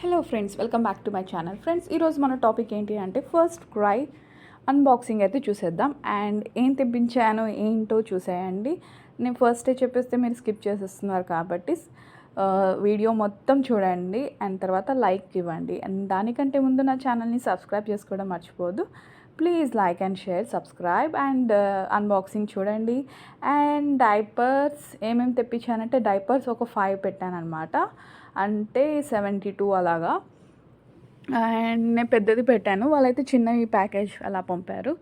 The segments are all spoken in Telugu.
Hello friends welcome back to my channel friends ఈరోజు మన టాపిక్ ఏంటి అంటే ఫస్ట్ క్రై అన్బాక్సింగ్ అయితే చూసేద్దాం. అండ్ ఏం తెప్పించాను ఏంటో చూసేయండి. నేను ఫస్టే చెప్పేస్తే మీరు స్కిప్ చేసేస్తున్నారు కాబట్టి వీడియో మొత్తం చూడండి. అండ్ తర్వాత లైక్ ఇవ్వండి. అండ్ దానికంటే ముందు నా ఛానల్ని సబ్స్క్రైబ్ చేసుకోవడం మర్చిపోదు please like and share subscribe and unboxing చూడండి. అండ్ డైపర్స్ ఏమేమి తెప్పించానంటే డైపర్స్ ఒక ఫైవ్ పెట్టానమాట అంటే సెవెంటీ టూ అలాగా. అండ్ నేను పెద్దది పెట్టాను. వాళ్ళైతే చిన్నవి ప్యాకేజ్ అలా పంపారు.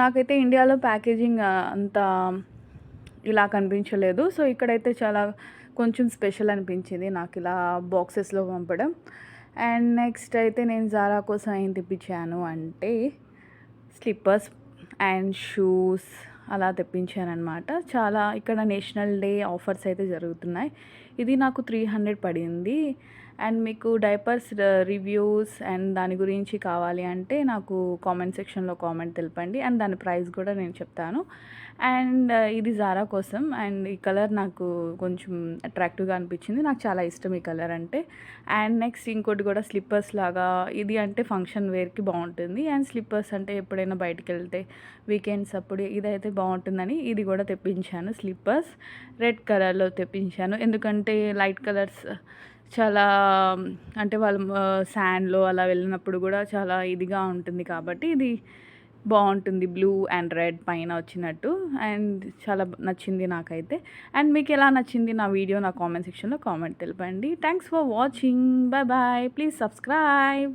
నాకైతే ఇండియాలో ప్యాకేజింగ్ అంత ఇలా కనిపించలేదు. సో ఇక్కడైతే చాలా కొంచెం స్పెషల్ అనిపించింది నాకు ఇలా బాక్సెస్లో పంపడం. అండ్ నెక్స్ట్ అయితే నేను జారా కోసం ఏం తెప్పించాను అంటే స్లిప్పర్స్ అండ్ షూస్ అలా తెప్పించానమాట చాలా ఇక్కడ నేషనల్ డే ఆఫర్స్ అయితే జరుగుతున్నాయి. ఇది నాకు త్రీ హండ్రెడ్ పడింది. అండ్ మీకు డైపర్స్ రివ్యూస్ అండ్ దాని గురించి కావాలి అంటే నాకు కామెంట్ సెక్షన్లో కామెంట్ తెలపండి అండ్ దాని ప్రైస్ కూడా నేను చెప్తాను. అండ్ ఇది జారా కోసం అండ్ ఈ కలర్ నాకు కొంచెం అట్రాక్టివ్గా అనిపించింది. నాకు చాలా ఇష్టం ఈ కలర్ అంటే. అండ్ నెక్స్ట్ ఇంకోటి కూడా స్లిప్పర్స్ లాగా ఇది అంటే ఫంక్షన్ వేర్కి బాగుంటుంది. అండ్ స్లిప్పర్స్ అంటే ఎప్పుడైనా బయటికి వెళ్తే వీకెండ్స్ అప్పుడు ఇదైతే బాగుంటుందని ఇది కూడా తెప్పించాను. స్లిప్పర్స్ రెడ్ కలర్లో తెప్పించాను. ఎందుకంటే లైట్ కలర్స్ చాలా అంటే వాళ్ళు శాండ్లో అలా వెళ్ళినప్పుడు కూడా చాలా ఇదిగా ఉంటుంది కాబట్టి ఇది బాగుంటుంది. బ్లూ అండ్ రెడ్ పైన వచ్చినట్టు. అండ్ చాలా నచ్చింది నాకైతే. అండ్ మీకు ఎలా నచ్చింది నా వీడియో నా కామెంట్ సెక్షన్లో కామెంట్ తెలపండి. Thanks for watching bye bye please subscribe